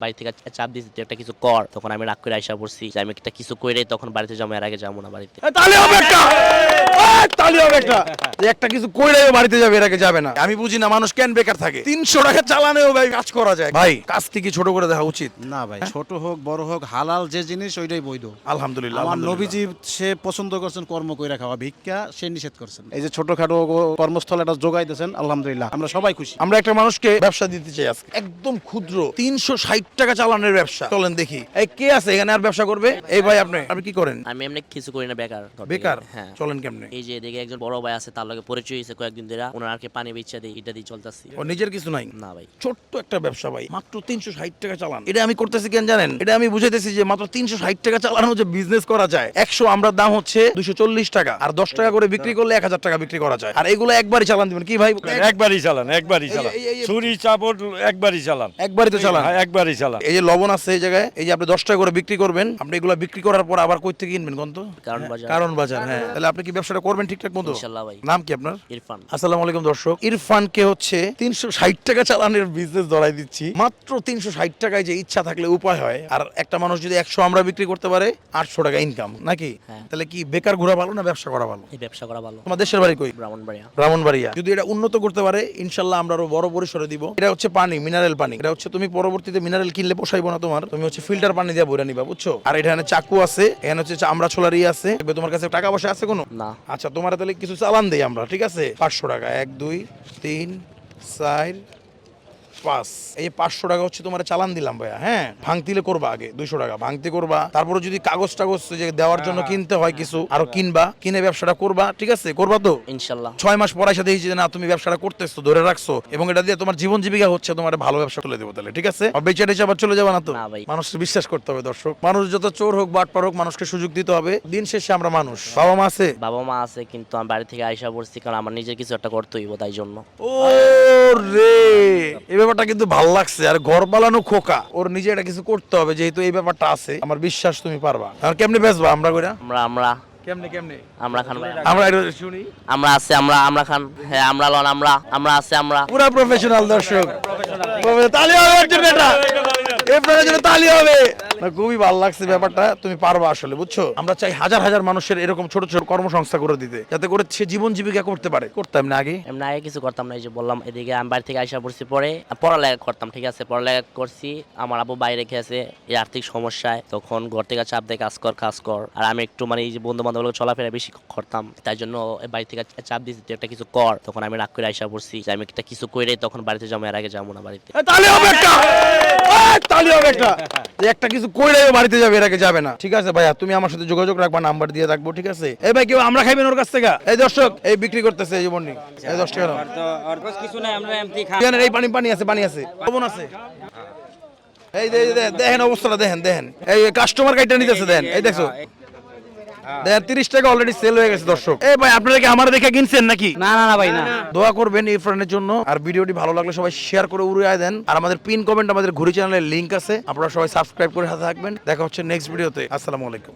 বাড়ি থেকে চাপ দিয়েছে, তুই একটা কিছু কর। তখন আমি রাগ করে আইসা পড়ছি যে, আমি একটা কিছু করে তখন বাড়িতে যাব, এর আগে যাব না বাড়িতে তালি হবে একটা এ, তালি হবে একটা যে একটা কিছু কইরে বাড়িতে যাবে এর আগে যাবে না। আমি বুঝি না মানুষ কেন বেকার থাকে। তিনশো টাকা চালানেও ভাই কাজ করা যায়। ভাই। কাজটি কি ছোট করে দেখা উচিত? না ভাই ছোট হোক বড় হোক হালাল যে জিনিস ওইটাই বৈধ। আলহামদুলিল্লাহ আমার নবীজি সে পছন্দ করছেন কর্ম করে খাওয়া ভিক্ষা সে নিষেধ করছেন। এই যে ছোটখাটো কর্মস্থল এটা যোগাই দিয়েছেন আলহামদুলিল্লাহ আমরা সবাই খুশি। আমরা একটা মানুষকে ব্যবসা দিতে চাই আজকে। একদম ক্ষুদ্র তিনশো ষাট টাকা চালানের ব্যবসা। চলেন দেখি। এই কে আছে এখানে আর ব্যবসা করবে? এই ভাই আপনি আপনি কি করেন? আমি এমনি কিছু করি না বেকার। বেকার? হ্যাঁ। চলেন কেমনে? এই যে এদিকে একজন বড় ভাই আছে তার লগে পরিচয় হয়েছে কয়েকদিন ধরে। ওনার আর কি পানি বেচা দিই এটা দিয়ে চলতেছি। ও নিজের কিছু নাই? না ভাই। ছোট্ট একটা ব্যবসা ভাই মাত্র তিনশো ষাট টাকা চালান। এটা আমি করতেছি কেন জানেন? এটা আমি বুঝাইতেছি যে মাত্র তিনশো ষাট টাকা চালানো যে বিজনেস করা যায় একশো আমরা দাম হচ্ছে দুশো চল্লিশ টাকা আর দশ টাকা করে বিক্রি করলে এক হাজার টাকা বিক্রি করা যায়। আর এগুলো একবারই চালান দিবেন। কি ভাই? একবারই চালান একবারই এই- চালান ছুরি চাপড় একবারই চালান। একবারই তো চালান। হ্যাঁ, একবারই চালান। এই যে লবণ আছে এই জায়গায় এই যে আপনি দশ টাকা করে বিক্রি করবেন আপনি এগুলো বিক্রি করার পর আবার কই থেকে কিনবেন কোন তো? কারণ বাজার। কারণ বাজার হ্যাঁ। তাহলে আপনি কি ব্যবসাটা করবেন ঠিকঠাক মতো? ইনশাল্লাহ ভাই। নাম কি আপনার? ইরফান। আসসালামু আলাইকুম দর্শক। ইরফানকে হচ্ছে তিনশো ষাট টাকা চালানোর বিজনেস ধরাই দিচ্ছি। মাত্র তিনশো ষাট টাকায় যে ইচ্ছা থাকলে উপায় হয়। আর একটা মানুষ যদি একশো আমরা বিক্রি করতে পারে আটশো টাকা ইনকাম নাকি? হ্যাঁ। তাহলে কি বেকার ঘোরা ভালো না ব্যবসা করা ভালো? ব্যবসা করা ভালো। তোমার দেশের বাড়ি কই? ব্রাহ্মণবাড়িয়া। ব্রাহ্মণবাড়িয়া। যদি এটা উন্নত করতে পারে ইনশাল্লাহ আমরা আরও বড় পরিসরে দিব। এটা হচ্ছে পানি মিনারেল পানি। এটা হচ্ছে তুমি পরবর্তীতে মিনারেল কিনলে পোষাইবো না তোমার। তুমি হচ্ছে ফিল্টার পানি দিয়ে বইরা নিবা বুঝছ? আর এখানে চাকু আছে এখানে হচ্ছে চামড়া ছোলার আছে। তোমার কাছে টাকা পয়সা আছে কোনো? না। আচ্ছা তোমার তাহলে কিছু চালান দেই আমরা ঠিক আছে? পাঁচশো টাকা। এক দুই তিন চার পাঁচ এই পাঁচশো টাকা হচ্ছে তোমার চালান দিলাম ভাইয়া হ্যাঁ? ভাঙতিলে করবা আগে দুইশো টাকা ভাঙতি করবা। তারপরে যদি কাগজ টাগজ যে দেওয়ার জন্য কিনতে হয় কিছু আরও কিনবা কিনে ব্যবসাটা করবা ঠিক আছে? করবা তো? ইনশাল্লাহ। ছয় মাস পর এসে যে না তুমি ব্যবসাটা করতেছো ধরে রাখছো এবং এটা দিয়ে তোমার জীবন জীবিকা হচ্ছে তোমার ভালো ব্যবসা তুলে দেবো তাহলে ঠিক আছে? বেচে টেচে আবার চলে যাবে না তো? মানুষকে বিশ্বাস করতে হবে দর্শক। মানুষ যত চোর হোক বাটপার হোক মানুষকে সুযোগ দিতে হবে। দিন শেষে আমরা মানুষ। বাবা মা আছে? বাবা মা আছে কিন্তু আমি বাড়ি থেকে আইসা পড়ছি কারণ আমার নিজের কিছু একটা করতে হইব তাই জন্য। ও রে এই ব্যাপারটা কিন্তু ভালো লাগছে। আর ঘর বালানো খোকা। ওর নিজে এটা কিছু করতে হবে যেহেতু এই ব্যাপারটা আছে। আমার বিশ্বাস তুমি পারবা। আর কেমনে বেচবা আমরা কইরা? আমরা আমরা। কেমনে কেমনে? আমরা খান আমরা শুনি। আমরা আছে আমরা আমরা খান। হ্যাঁ আমরা লন আমরা আমরা আছে আমরা। পুরা প্রফেশনাল দর্শক। তালি হবে তালি হবে। খুবই ভালো লাগছে ব্যাপারটা। তুমি পারবা আসলে বুঝছ? আমরা চাই হাজার হাজার মানুষের এরকম ছোট ছোট কর্মসংস্থা করে দিতে যাতে করে সে জীবন জীবিকা করতে পারে। করতাম না আগে? এমনি আগে কিছু করতাম না এই যে বললাম এদিকে আমি বাড়ি থেকে আইসা পড়ছি পরে পড়ালেখা করতাম ঠিক আছে? পড়ালেখা করছি আমার আবু বাইরে গেছে এই আর্থিক সমস্যায়। তখন ঘর থেকে চাপ দিয়ে কাজ কর কাজ কর। আর আমি একটু মানে এই যে বন্ধু বান্ধব চলাফেরা বেশি করতাম তাই জন্য বাড়ি থেকে চাপ দিয়েছে তুই একটা কিছু কর। তখন আমি রাগ করে আইসা পড়ছি যে আমি একটা কিছু করে তখন বাড়িতে যাব এর আগে যাব না বাড়িতে। হবে একটা! হবে একটা! একটা কিছু কইরে বাড়িতে যাবে এর আগে যাবে না। ঠিক আছে ভাইয়া তুমি আমার সাথে যোগাযোগ রাখবা নাম্বার দিয়ে রাখব ঠিক আছে? এই ভাই কেউ আমরা খাইবেন ওর কাছ থেকে? এই দর্শক এই বিক্রি করতেছে এই জীবনী এই দশ টাকা কিছু নাই আমরা এমনি খাই এখানে এই পানি পানি আছে পানি আছে। লবণ আছে। এই দেখেন অবস্থাটা দেখেন দেখেন। এই কাস্টমার গাইডটা নিতেছে দেন এই দেখছ? দেখেন তিরিশ টাকা অলরেডি সেল হয়ে গেছে দর্শক। এ ভাই আপনারা কি আমার দেখে কিনছেন নাকি? না না না ভাই না। দোয়া করবেন এই ফ্রেন্ডের জন্য। আর ভিডিওটি ভালো লাগলে সবাই শেয়ার করে উড়িয়ে দেন। আর আমাদের পিন কমেন্ট আমাদের ঘুরি চ্যানেলের লিংক আছে। আপনারা সবাই সাবস্ক্রাইব করে সাথে থাকবেন। দেখা হচ্ছে নেক্সট ভিডিওতে আসসালামু আলাইকুম।